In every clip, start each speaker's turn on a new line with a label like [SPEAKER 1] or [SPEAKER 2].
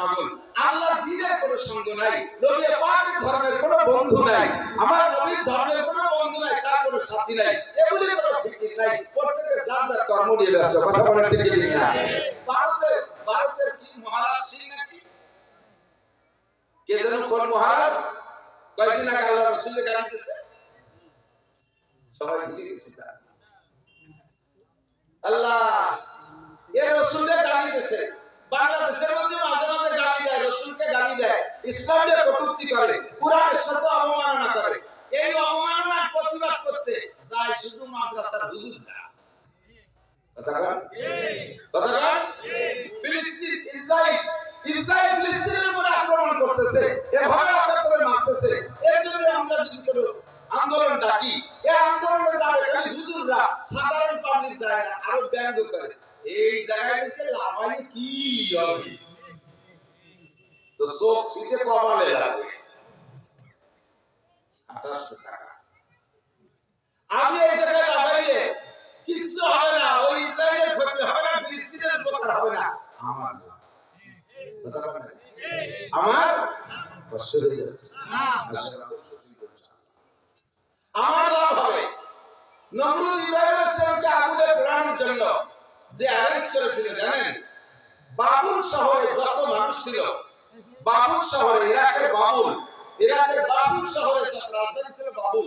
[SPEAKER 1] পাগল। আল্লাহর দ্বীনের কোনো সঙ্গ নাই, নবী পাকের ধর্মের কোনো বন্ধু নাই, আমার নবীর ধর্মের কোনো বন্ধু নাই, তার কোনো সাথী নাই, এগুলি কোনো নাই। প্রত্যেকে যার যার কর্ম নিয়ে ব্যস্ত, কথা বলার ঠিক না ভারতের ভারতের কি মহারাজ সিং নাকি কে যেন কোন মহারাজ কয়েকদিন আগে আল্লাহ রসুলের গালি দিয়েছে সবাই ভুলে গেছি তা আল্লাহ এ রসুলকে গালি দিয়েছে বাংলাদেশের মধ্যে মাঝে মাঝে গালি দেয় রসুলকে গালি দেয় ইসলামকে কটূক্তি করে কোরআনের সাথে অবমাননা করে এই অবমাননার প্রতিবাদ করতে যায় শুধু মাদ্রাসার হুজুররা কথা কন কথা কন ফিলিস্তিন ইসরায়েল ইসরায়েল ফিলিস্তিনের উপর আক্রমণ করতেছে এভাবে একাত্তরে মারতেছে এর জন্য আমরা যদি কোনো আন্দোলন ডাকি এই আন্দোলনে যাবে খালি হুজুররা সাধারণ পাবলিক যায় না আরও ব্যঙ্গ করে এই জায়গায় বলছে লাভাই কি হবে তো চোখ সিটে কপালে লাগবে আঠাশশো টাকা আমি এই জায়গায় লাভাইলে কিচ্ছু হবে না ওই ইসরায়েলের ক্ষতি হবে না ফিলিস্তিনের উপকার হবে না আমার না। কথা বলেন না? আমার কষ্ট হয়ে যাচ্ছে আসলে আমাদের শশী করছে। আমার লাভ হবে নমরুদ ইব্রাহিম আলাইহিসসালামকে আগুনে পোড়ানোর জন্য যে অ্যারেঞ্জ করেছিল জানেন বাবুল শহরে যত মানুষ ছিল বাবুল শহরে ইরাকের বাবুল ইরাকের বাবুল শহরে যত রাজধানী ছিল বাবুল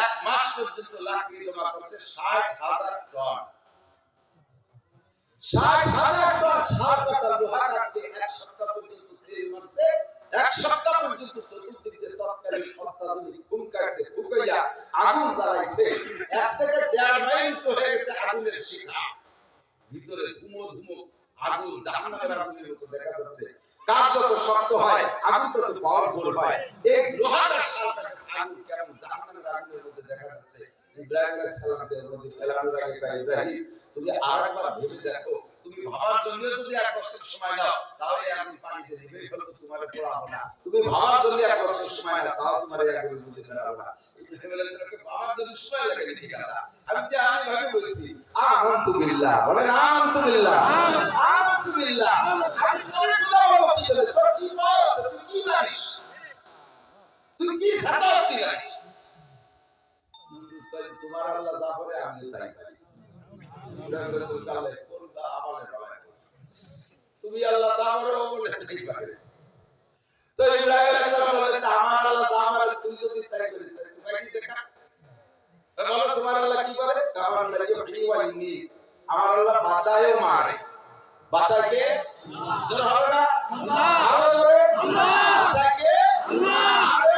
[SPEAKER 1] এক মাস পর্যন্ত লাকড়ি জমা করছে ষাট হাজার টন। ষাট হাজার টন সার কাটা লোহা কাটতে এক সপ্তাহ পর্যন্ত তেল মারছে এক সপ্তাহ পর্যন্ত চতুর্দিক তৎকালীন অত্যাধুনিক ঘুম ফুকাইয়া আগুন জ্বালাইছে। এক থেকে দেড় মাইল হয়ে গেছে আগুনের শিখা। ভিতরে ধুমো ধুমো আগুন, জাহান্নামের আগুনের মতো দেখা যাচ্ছে। কাজ যত শক্ত হয়, আগুন তত পাওয়ারফুল হয়। এই লোহার শালটাকে আগুন কেমন? জাহান্নামের আগুনের মধ্যে দেখা যাচ্ছে ইব্রাহিম আলাইহিস সালামকে নদী ফেলানোর আগে কয়, ইব্রাহিম তুমি আরেকবার ভেবে দেখো তুমি ভাবার জন্য যদি এক বছর সময় নাও তাহলে আগুন পানিতে নেবে ফেলব তোমার পোড়াবো না। তুমি ভাবার জন্য এক বছর সময় নাও তাও তোমার এই আগুনের মধ্যে ফেলাবো না। ইব্রাহিম আলাইহিস সালামকে ভাবার জন্য সময় লাগে নি ঠিকানা আমি যে আমি ভাবে বলছি আমানতু বিল্লাহ বলেন আমানতু বিল্লাহ আমানতু বিল্লাহ আমি তোরে কি তোর পাওয়ার আছে তুই কি জানিস? কি সাতাত্তি জানিস তোমার আল্লাহ যা করে আমিও তাই রাসূল কালে তুমি আল্লাহ যা করো ও বলে তাই পারে তো ইব্রাহিম আলাইহিস সালাম বলে তা আমার আল্লাহ যা করে তুই যদি তাই করিস কি দেখা? বলো তোমার আল্লাহ কি করে? আমার আল্লাহ ইউহি ওয়া ইউমিত আমার আল্লাহ বাঁচায়ও মারে। বাঁচায় কে? জোরে হবে না? আরও জোরে? বাঁচায় কে? আরও কে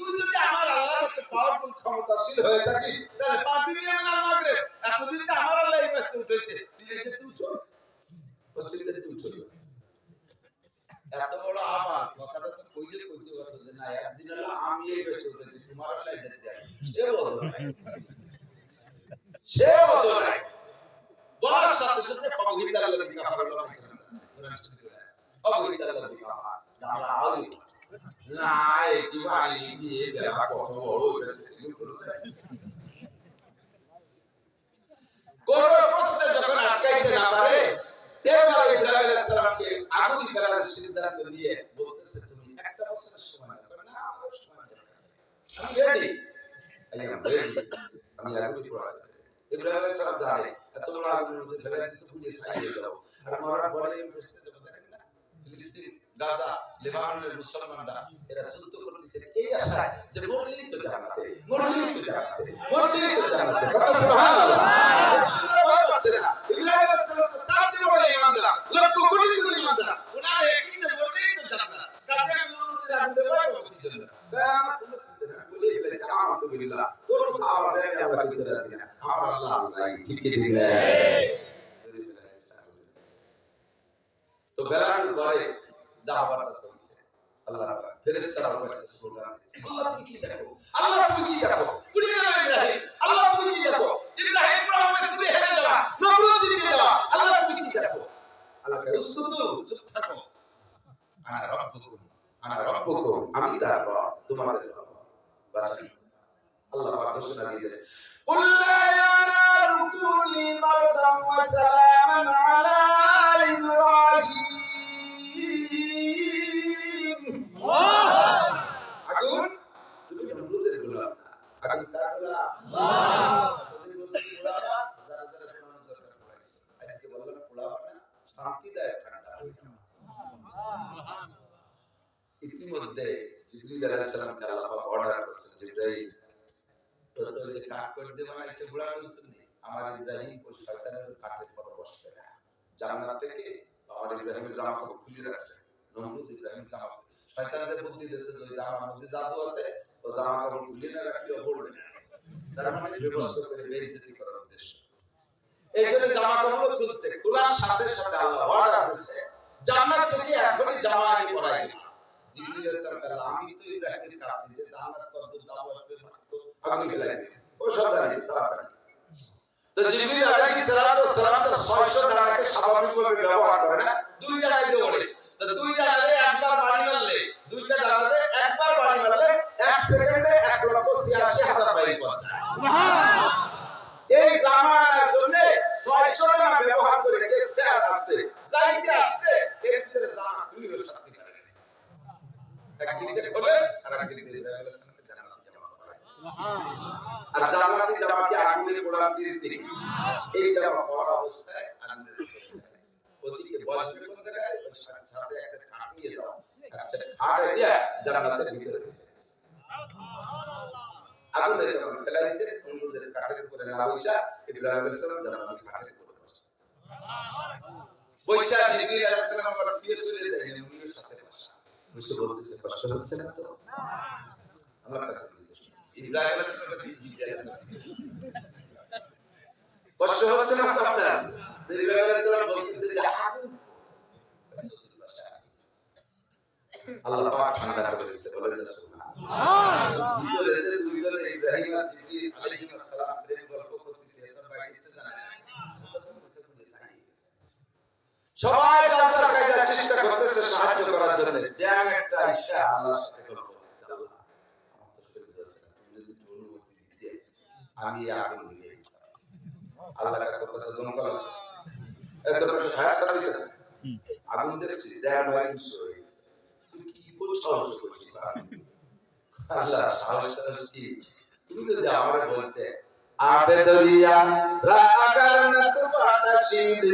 [SPEAKER 1] তুই যদি আমার আল্লাহর কাছে পাওয়ার হয়ে থাকি তাহলে পাতি ইয়ামেন আর মাগরিব এতদিন তো আমার আল্লাহ পাশে উঠেছে। তুই উঠো উঠো এত বড় আমার কথাটা তো কইলে কইতে পারতো যে না, একদিন হলো আমি এই বেস্ট উঠেছি, তোমার আল্লাহ দেখতে সে বদল। সে বদল। বলার সাথে সাথে অবহিতার লাগি কাফার অবহিতার লাগি কাফার। আমরা না একটু বাড়ি গিয়ে বেলা কত বড় হয়েছে তুমি করেছে কোন প্রশ্নে যখন আটকাইতে না পারে এবার ইব্রাহিম আলাইহিস সালামকে আগুন ফেলার সিদ্ধান্ত নিয়ে বলতেছে তুমি একটা বছরের সময় দাও না আমার সময় আমি রেডি আই এম রেডি আমি আগুন পোড়া ইব্রাহিম আলাইহিস সালাম জানে, এত বড় আগুনের মধ্যে ফেলে দিতে পুড়িয়ে ছাই যাও আর মরার পরে আমি বুঝতে যাব দেখেন না ফিলিস্তিন গাজা লেবাননের মুসলমানরা এরা যুদ্ধ করতেছে এই আশায় যে মরলেই তো জান্নাতে মরলেই তো জান্নাতে মরলেই তো জান্নাতে। কথা সুবহানাল্লাহ। না। ইব্রাহিম আলাইহিস সালাম তার চেয়ে বড় ইমানদার লক্ষ কোটি কোটি ইমানদার। ওনার একই মরলেই তো জান্নাত। কাজে আমি পাবো কি জন্য। তাই আমার কোনো চিন্তা নেই। বলে ফেলেছে আলহামদুলিল্লাহ তোর তো আবার দেখে আল্লাহ করতে রাজি না। আমার আল্লাহ আল্লাহ ঠিক ঠিক তো বেলানোর আল্লাহ তুমি কি দেখো? আল্লাহ তুমি কি দেখো? আল্লাহ তুমি কি দেখো? ওই যে কাঠ করে দিয়ে বানাইছে পোড়ানোর জন্য আমার ইব্রাহিম ও শয়তানের কাঠের পর বসবে না জান্নাত থেকে আমার ইব্রাহিমের জামা কাপড় খুলে রাখছে। নমরুদ ইব্রাহিম জামা শয়তান যে বুদ্ধি দিয়েছে যে জামার মধ্যে জাদু আছে, ও জামা কাপড় খুলে না রাখলে পড়বে না। তার মানে ব্যবস্থা করে বেইজ্জতি করার উদ্দেশ্য। এই জন্য জামা কাপড় খুলছে। খোলার সাথে সাথে আল্লাহ অর্ডার দিচ্ছে জান্নাত থেকে এখনই জামা আনি পরাই দিন জিবরিল আলাইহিস সালাম আমি তো ইব্রাহিমের কাছে যে জান্নাত কত যাব একটু মাত্র আগুন ফেলাই দিবে। ও সব তাড়াতাড়ি। তো জিবরিল আলাইহিস সালাতু সালাম তার 600 ডানাকে স্বাভাবিকভাবে ব্যবহার করে না। দুই ডানায় দিয়ে তো দুই ডানাতে একবার বাড়ি মারলে দুইটা ডানাতে একবার বাড়ি মারলে এক সেকেন্ডে এক লক্ষ ছিয়াশি হাজার বাইক পৌঁছায় এই জামানার জন্য 600 ডানা ব্যবহার করে আসছে যাইতে আসতে এর ভিতরে করে খোলে আর আলাইহিস সালামকে জান্নাতে জামা পরায় আর জান্নাতি জামা কি আগুনের পোড়ার সিরিজ নাকি এই জামা পরা অবস্থায় ফেলেছে। ওদিকে বসবে কোন জায়গায় ওই সাথে সাথে একটা খাট নিয়ে যাও একটা খাট দিয়ে জান্নাতের ভিতরে বসে গেছে। আগুনে যখন ফেলাইছে, অন্যদের কাঠের উপরে না বইসা ইব্রাহিম আলাইহিস সালাম জান্নাতের কাঠের উপরে বসে। বৈশা জিবরিল আলাইহিস সালাম আবার ফিরে চলে যায় উনিও সাথে বসা। বসে বলতেছে, কষ্ট হচ্ছে না তো? কাছে কষ্ট হচ্ছে না আপনার? সবাই চেষ্টা করতেছে সাহায্য করার জন্য। ব্যাং একটা সাথে গল্প করতেছে আল্লাহ আমার তো শরীর যাচ্ছে না তুমি যদি একটু অনুমতি দিতে আমি এই আগুন নিয়ে আল্লাহ তোর কাছে দমকল আছে। তোর কাছে ফায়ার সার্ভিস আছে? আগুন দেখছি দেড় নয় কিছু হয়ে গেছে। তুই কি কোন সাহস করছিস আল্লাহ সাহস টাহস কি? তুমি যদি আমার বলতে আবেদরিয়া রাগার না তো বাতাসিদ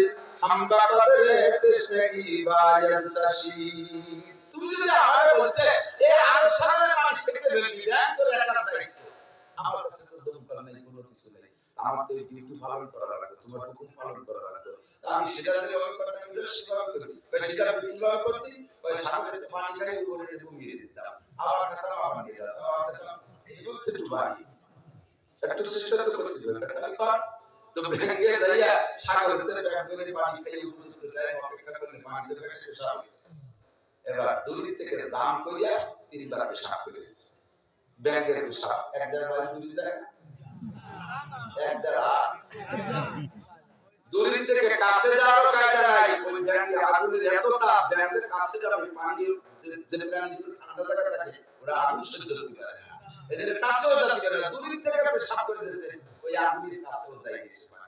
[SPEAKER 1] হাম্বা কদরে কৃষ্ণ কি বায়ার চাষি? তুমি যদি আমার বলতে এই আর সাধারণ মানুষ থেকে বেরিয়ে তোর একার দায়িত্ব। আমার কাছে আমার তো ডিউটি পালন করা লাগতো, তোমার হুকুম পালন করা লাগতো। তা আমি সেটা যেভাবে করতাম এটা সেভাবে করি বা সেটা কীভাবে করতি সাগরের তো পানি খাই উপরে মেরে দিতাম। আবার খেতাম আবার নিয়ে যেতাম আবার খেতাম এইভাবে তো একটু বাড়ি। একটু চেষ্টা তো করতে হবে, তাহলে কর। তো ব্যাংকে যাইয়া সাগরতে ব্যাগ করে পানি খেয়ে উপযুক্ত টাইম অপেক্ষা করলে পানিতে পেটে পেশাব হয়েছে এবার দূর থেকে জাম করিয়া তিনবার পেশাব করে দিয়েছে ব্যাংকের পেশাব, এক দেড় মাইল দূরে যায়? দূরের থেকে কাছে যাওয়ার কায়দা নাই। ওই ব্যাংকে আগুনের এত তাপ ব্যাংকের কাছে যাবে, পানি যে- প্রাণীগুলো ঠান্ডা জায়গা থাকে, ওরা আগুন সহ্য করতে পারে না। জন্য কাছেও যেতে পারে না দূরের থেকে পেশাব করে দিয়েছে, ওই আগুনের কাছেও যাই গেছে পানি।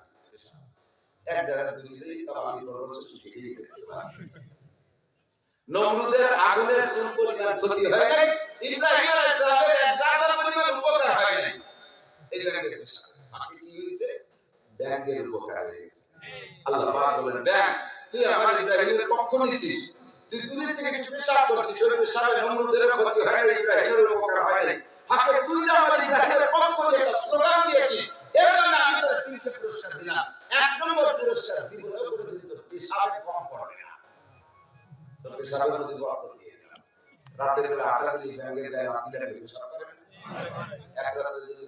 [SPEAKER 1] এক হাত দূরে যেই তাও আমি বড় বড় ঠিকই দিয়েছে নমরুদের আগুনের সুন ক্ষতি হয় নাই। ইব্রাহিম আলাইহিস সালামের এক জায়গা পরিমাণ উপকার হয় নাই। এই ব্যাংকের পেশাব বাকি কি হয়েছে ব্যাংকের উপকার হয়ে গেছে আল্লাহ পাক বলেন ব্যাংক তুই আমার ইব্রাহিমের পক্ষ নিছিস তুই দূরের থেকে একটু পেশাব করছিস ওই পেশাবে নমরুদের ক্ষতি হয় না ইব্রাহিমের উপকার হয় নাই হাতে তুই যে আমার ইব্রাহিমের পক্ষ নিয়ে একটা স্লোগান দিয়েছিস এর জন্য আমি তোর তিনটে পুরস্কার দিলাম এক নম্বর পুরস্কার জীবনে করে দিন তোর পেশাবে কম পড়বে না তোর পেশাবের মধ্যে বরকত দিয়ে দিলাম রাতের বেলা আটা দিলি ব্যাংকের গায়ে লাথি লাগে পেশাব করে এক রাত্রে যদি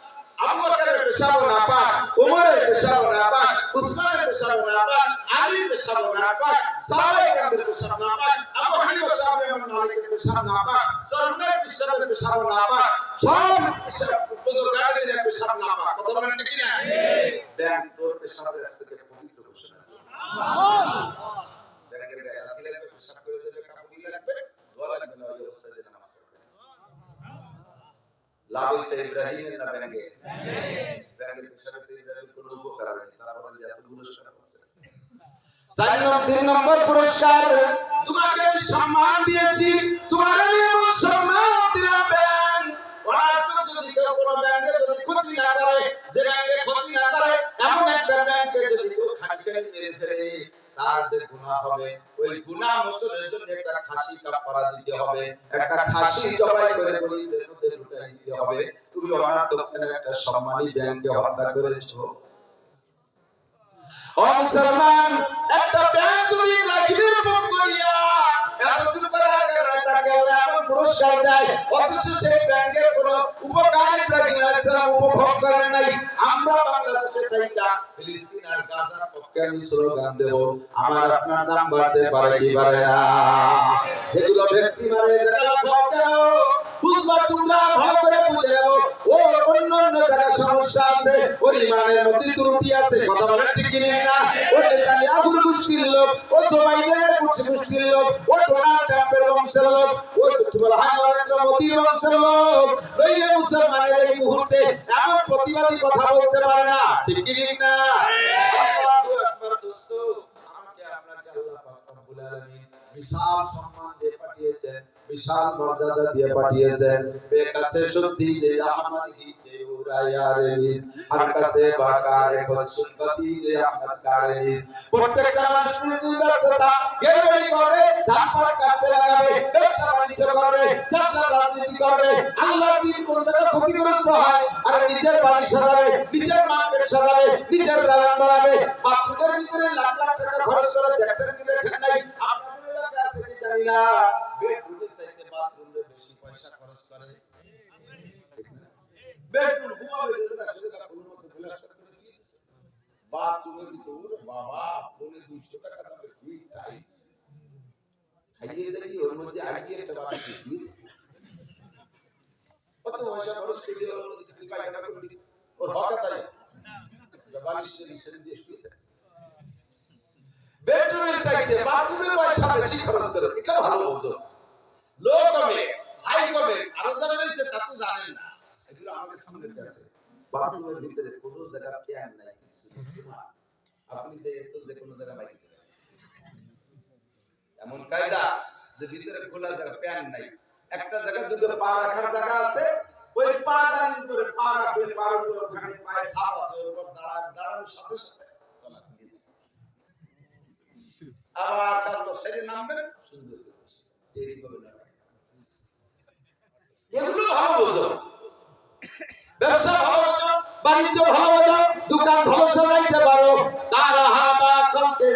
[SPEAKER 1] আবু বকরের পেশাব না পাক ওমরের পেশাব না পাক, উসমানের পেশাব না পাক, আলীর পেশাব না পাক সাহাবায়ে কেরামদের পেশাব না পাক, আবু হানিফা সাহেব ইমাম মালিকের পেশাব না পাক পেশাবের পেশাব না সব পেশাব বুজুর্গানের পেশাব না কথা বলেন ঠিক না ব্যাংক তোর পেশাবের কাছ থেকে পবিত্র ঘোষণা দিয়ে ব্যাংকের লাভ হইছে ইব্রাহিমের না ব্যাংকে? ব্যাংকের পেশাবে তো ইব্রাহিম কোনো উপকার হয়নি নম্বর পুরস্কার তার যে গুনাহ হবে। ওই গুনাহ মোচনের জন্য একটা খাসি কাফারা দিতে হবে। একটা খাসি জবাই করে গরিবদের মধ্যে লুটাই দিতে হবে। তুমি অনার্থক কেন একটা সম্মানী ব্যাংকে হত্যা করেছ? ও মুসলমান, একটা ব্যাংক যদি ইব্রাহিমের পক্ষ নিয়া এতটুকু করার কারণে তাকে এমন পুরস্কার দেয়। অথচ সেই ব্যাংকের কোনো উপকার ইব্রাহিম আলাইহিস উপভোগ করেন নাই। আমরা বাংলাদেশে থাইকা ফিলিস্তিন আর গাজার পক্ষে আমি স্লোগান দেব, আমার আপনার দাম বাড়তে পারে কি পারে না? সেগুলো ভ্যাকসিন যেগুলো ভয় কেন? বুঝবা তোমরা ভালো করে বুঝে নেব। ও অন্য অন্য জায়গায় সমস্যা আছে, ওর মধ্যে ত্রুটি আছে, কথা বলেন ঠিক না। ও নেতানিয়াহুর গোষ্ঠীর লোক, ও জোবাইডেনের গোষ্ঠীর লোক, ও ডোনাল্ড ট্রাম্পের বংশের লোক, ও নরেন্দ্র মোদীর বংশের লোক। নইলে মুসলমানের এই মুহূর্তে এমন প্রতিবাদী কথা বলতে পারে না ঠিক না। বিশাল সম্মান দিয়ে পাঠিয়েছেন। বিশাল মর্যাদা দিয়ে পাঠিয়েছেন। বেকাসে শুদ্ধি দে আহমদ হি যে আর কাছে বাকারে বসুপতি রে আহমদ প্রত্যেকটা করবে লাগাবে, ব্যবসা বাণিজ্য করবে রাজনীতি করবে, আল্লাহর দিন ক্ষতিগ্রস্ত হয়। আর নিজের বাড়ি সাজাবে, নিজের মার্কেট সাজাবে, নিজের দালান বাড়াবে বাথরুমের ভিতরে লাখ লাখ টাকা খরচ করে দেখছেন কি দেখেন নাই? আপনাদের এলাকায় আছে কি জানি না বেডরুমের চাইতে বাথরুমে বেশি পয়সা খরচ করে বেডরুম, ঘুমাবে যে জায়গা সে জায়গা কোনো মতে প্লাস্টার করে দিয়ে দিছে। বাথরুমের ভিতরে ওরে বাবা পৌনে 200 টাকা দামে ফ্রি টাইলস খাইয়ে দেখি, ওর মধ্যে আগে একটা বাথরুম ফ্রি কত পয়সা খরচ করে ওর মধ্যে খালি পায়খানা করলি? ওর হকা তাই বালিশের নিচে দিয়ে শুয়ে থাকে। বেডরুমের চাইতে বাথরুমে পয়সা বেশি খরচ করে, এটা ভালো বোঝো। লো কমে হাই কমে, আরও রয়েছে তা তো জানেন না। এগুলো আমাদের সামনের বাথরুমের ভিতরে কোনো জায়গা ফ্যান নাই কিছু আপনি যে এত যে কোনো জায়গা বাইরে এমন কায়দা যে ভিতরে খোলা জায়গা ফ্যান নাই। একটা জায়গা দুটো পা রাখার জায়গা আছে ওই পা দাঁড়িয়ে করে পা রাখলে পার উপর ওখানে পায়ের সাপ আছে ওর উপর দাঁড়ায় দাঁড়ানোর সাথে সাথে। আবার কাজ সেরে নামবেন সুন্দর করে বসে। দেরি করবেন না। এগুলো ভালো বোঝো। ব্যবসা ভালো বোঝো বাণিজ্য ভালো বোঝো দোকান ভালো সাজাইতে পারো। তারা হাবা করতে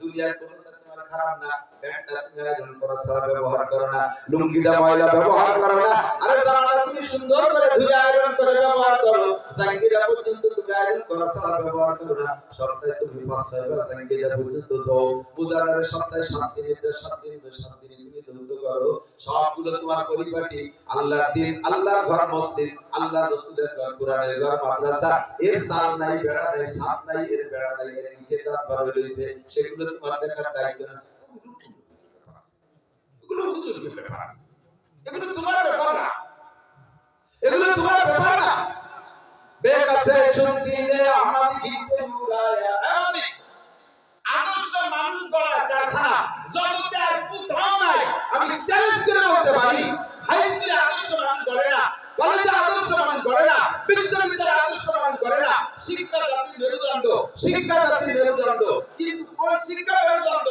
[SPEAKER 1] দুনিয়ার কোনটা তোমার খারাপ না। সবগুলো তোমার পরিপাটি, আল্লাহর দিন, আল্লাহর ঘর মসজিদ, আল্লাহর রসুলের ঘর, কোরআনের ঘর, মাদ্রাসা। এর সাল নাই, বেড়া নাই, সাত নাই, এর বেড়া নাই, এর দাঁত বার রয়েছে। সেগুলো তোমার দেখার দায়িত্ব না। আমি চ্যালেঞ্জ করে পারি হাই স্কুলে আদর্শ মানুষ গড়ে না। কলেজে আদর্শ মানুষ গড়ে না। বিশ্ববিদ্যালয়ে আদর্শ মানুষ গড়ে না। শিক্ষা জাতির মেরুদণ্ড। শিক্ষা জাতির মেরুদণ্ড। কিন্তু কোন শিক্ষা মেরুদণ্ড?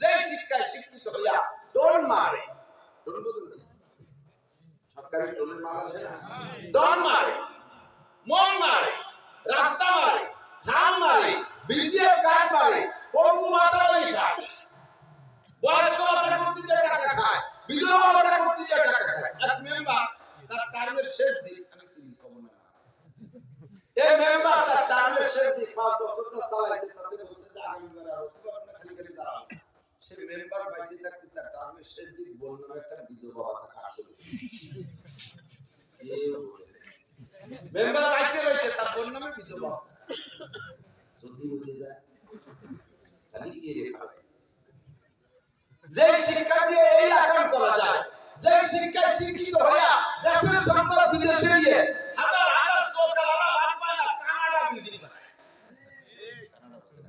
[SPEAKER 1] যে শিক্ষায় শিক্ষিত হইয়া দোন মারে? সরকারি দোনের মাল আছে না? দন মারে, মন মারে, রাস্তা মারে খান মারে, বিজিএফ কার্ড মারে, পঙ্গু মাথা মারি খায়। বয়স্ক চালাইছে তাতে বলছে যে আগামী বার আর হতে পারবে না খালি খালি দাঁড়াও সে মেম্বার বাইসে থাকতে তার টার্মের শেষ দিন বলল একটা বিধবা ভাতা কাট করে। মেম্বার বাইসে রয়েছে, তার বোন নামে বিধবা সত্যি বুঝে যায়। খালি কি রেখা যে শিক্ষা দিয়ে এই আকাম করা যায় যে শিক্ষায় শিক্ষিত হইয়া দেশের সম্পদ বিদেশে নিয়ে হাজার হাজার না, কানাডা বিল্ডিং বানায়।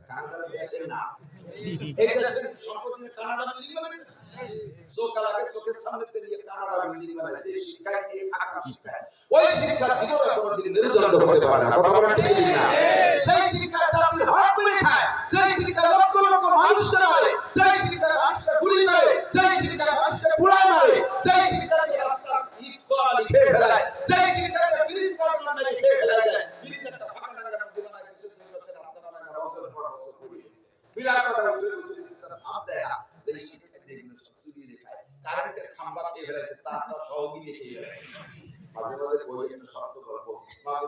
[SPEAKER 1] কানাডা দেশের না এই দেশের সম্পদ নিয়ে কানাডা বিল্ডিং বানাইছে সকাল আগে চোখের সামনে নিয়ে কানাডা বিল্ডিং বানায় যে শিক্ষায় এই আকাম শিক্ষায়। ওই শিক্ষা জীবনে কোনোদিন মেরুদণ্ড হতে পারে না। কথা বলেন ঠিক ঠিক না সেই শিক্ষা জাতির হক মেরে খায় সেই শিক্ষা লক্ষ লক্ষ মানুষকে মারে সেই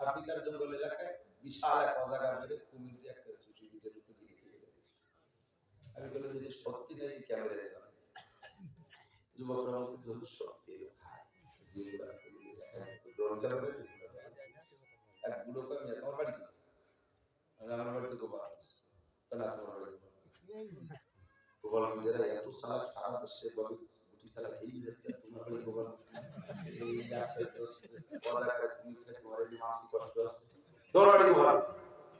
[SPEAKER 1] আফ্রিকার জঙ্গল এলাকায় বিশাল এক অজাগার মেরে কুমির একটা সুশীলিতের উপর দিয়ে খেয়ে আমি বলে যে সত্যি না, এই ক্যামেরা দেখা হয়েছে? যুবকরা বলতেছে হুজুর সত্যি খায়। যেগুলো ড্রোন ক্যামেরা যেগুলো এক বুড়োকে আমি তোমার বাড়ি কোথায়? আমার বাড়ি তো গোপাল কেন তোমার বাড়ি গোপাল এত সালাদ সারা দেশে সালাদ খেয়ে যাচ্ছে তোমার ওই গোপাল এই আসছে তো বাজারে তুমি খেয়ে তোমার এই মাটি কষ্ট আছে? বাড়ি গোপাল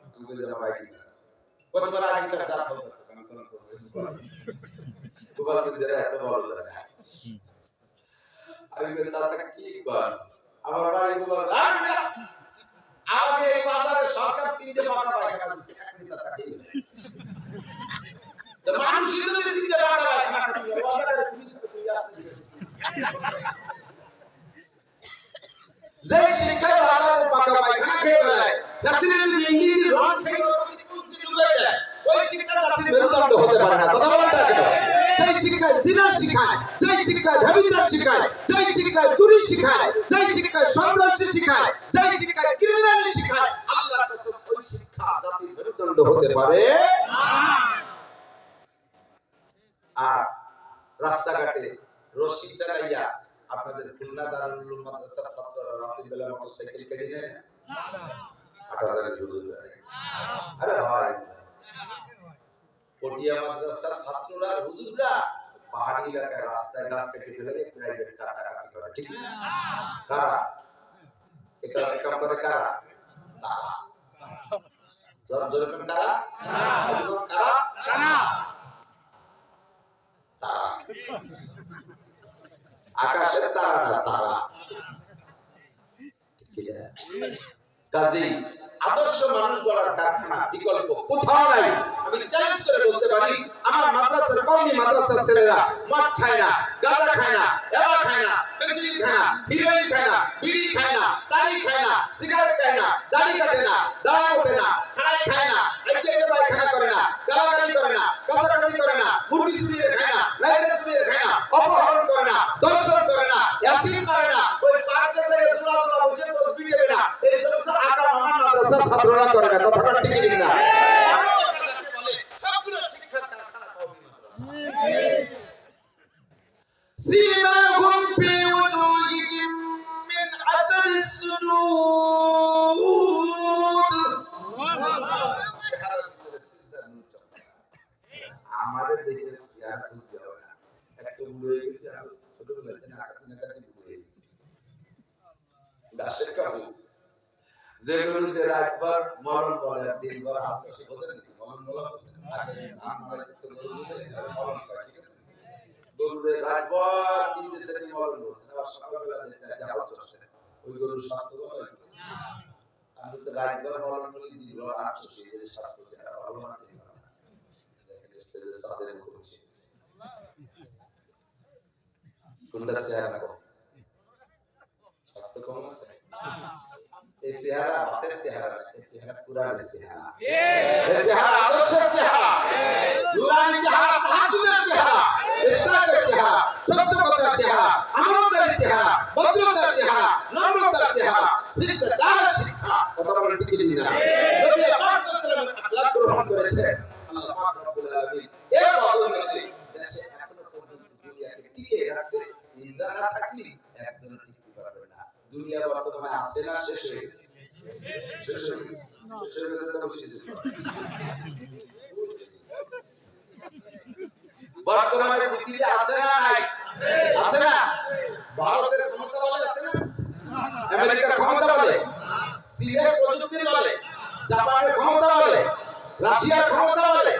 [SPEAKER 1] আমি বলি, আমার আইডি কার্ড আছে। কত বড় আইডি কার্ড জাত হবে আমি কোন গোপালগঞ্জেরা এত বড় জায়গা আমি বলি চাচা কি কর? আমার বাড়ি গোপাল বেটা আমাকে এই বাজারে সরকার তিনটে বাঁকা পায়খানা দিচ্ছে এক নেতা তাকে তো মানুষ যদি তিনটে বাঁকা পায়খানা খাচ্ছে বাজারে কুড়ি থেকে তুই আসছিস যে শিক্ষায় বাজারে পাকা পায়খানা খেয়ে বেড়ায় ফ্যাসিলিটি ইংরেজির রং সেই কুলসি ঢুকে যায় ওই শিক্ষা জাতির মেরুদণ্ড হতে পারে না কথা বলেন না সেই শিক্ষায় জিনা শিখায় সেই শিক্ষায় ব্যভিচার শিখায় সেই শিক্ষায় চুরি শিখায় সেই শিক্ষায় সন্ত্রাসী শিখায় সেই শিক্ষায় ক্রিমিনাল শিখায় আল্লাহর কসম ওই শিক্ষা জাতির মেরুদণ্ড হতে পারে না আর রাস্তাঘাটে রশি টানাইয়া আপনাদের খুলনা দারুল মাদ্রাসার ছাত্ররা রাতের বেলা মোটরসাইকেল কেটে নেয়। পাহাড়ি এলাকায় রাস্তায় গাছ ঠিক কারা? করে? কারা? কারা? আকাশের তারা না তারা ঠিক কি না? কাজেই আদর্শ মানুষ গড়ার কারখানা, বিকল্প কোথাও নাই আমি চ্যালেঞ্জ করে বলতে পারি, আমার মাদ্রাসার কওমি মাদ্রাসার ছেলেরা মদ খায় না, গাঁজা খায় না, এবা খায় না ফেন্সিডিল খায় না, হিরোইন খায় না, বিড়ি খায় না তাড়ি খায় না, সিগারেট খায় না, দাড়ি কাটে না দাড়া মতে না খাড়াই খায় না, আইটে আইটে পায়খানা করে না, গালাগালি করে না, কাচাকাচি করে না, মুরগি চুরিয়ে খায় না নারকেল চুরিয়ে খায় না অপহরণ করে না দর্শন করে না, অ্যাসিড করে না, ওই পার্কে যায় জোড়া জোড়া বুঝে তো পিটেবে না এই সমস্ত আকা আমার মাদ্রাসার ছাত্ররা করে না। যে রাতভর মরণ বলে আর দিনভর চাষে বোঝেন নাকি? মরণ বলা বোঝেন হয় তো গরু হয়, ঠিক আছে? গরুরে রাতভর তিনটে শ্রেণি মরণ বলছেন আবার সকালবেলা হয় হাল চড়ছে ওই গরুর স্বাস্থ্য ভালো হয়? আমি তো রাতভর মরণ বলি, দিনভর হাত চষে এদের স্বাস্থ্য সেটা ভালো না। কোনটা কম স্বাস্থ্য কম আছে? এই চেহারা হাতের চেহারা না এই চেহারা কোরআনের চেহারা। এই চেহারা আদর্শের চেহারা। নুরানি চেহারা তাহাজ্জুদের চেহারা ইসলামের চেহারা সত্যকতার চেহারা আমানতের চেহারা ভদ্রতার চেহারা নম্রতার চেহারা শিক্ষার শিক্ষা। কথা বলেন ঠিক কি নবী পাক সাল্লাল্লাহু আলাইহি গ্রহণ করেছেন। আল্লাহ পাক রব্বুল আলামিন এর বদৌলতে দেশে এখনও পর্যন্ত দুনিয়াকে টিকে রাখছে ইন্দ্রা না থাকলে একজন টিকতে পারবে না দুনিয়া বর্তমানে আছে না, শেষ হয়ে গেছে। বর্তমানে পৃথিবী আছে না, নাই। আছে না। ভারতের ক্ষমতা বলে আছে না। আমেরিকার ক্ষমতা বলে। চীনের প্রযুক্তির বলে। জাপানের ক্ষমতা বলে। রাশিয়ার ক্ষমতা বলে।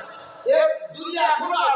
[SPEAKER 1] এ দুনিয়া এখনও আছে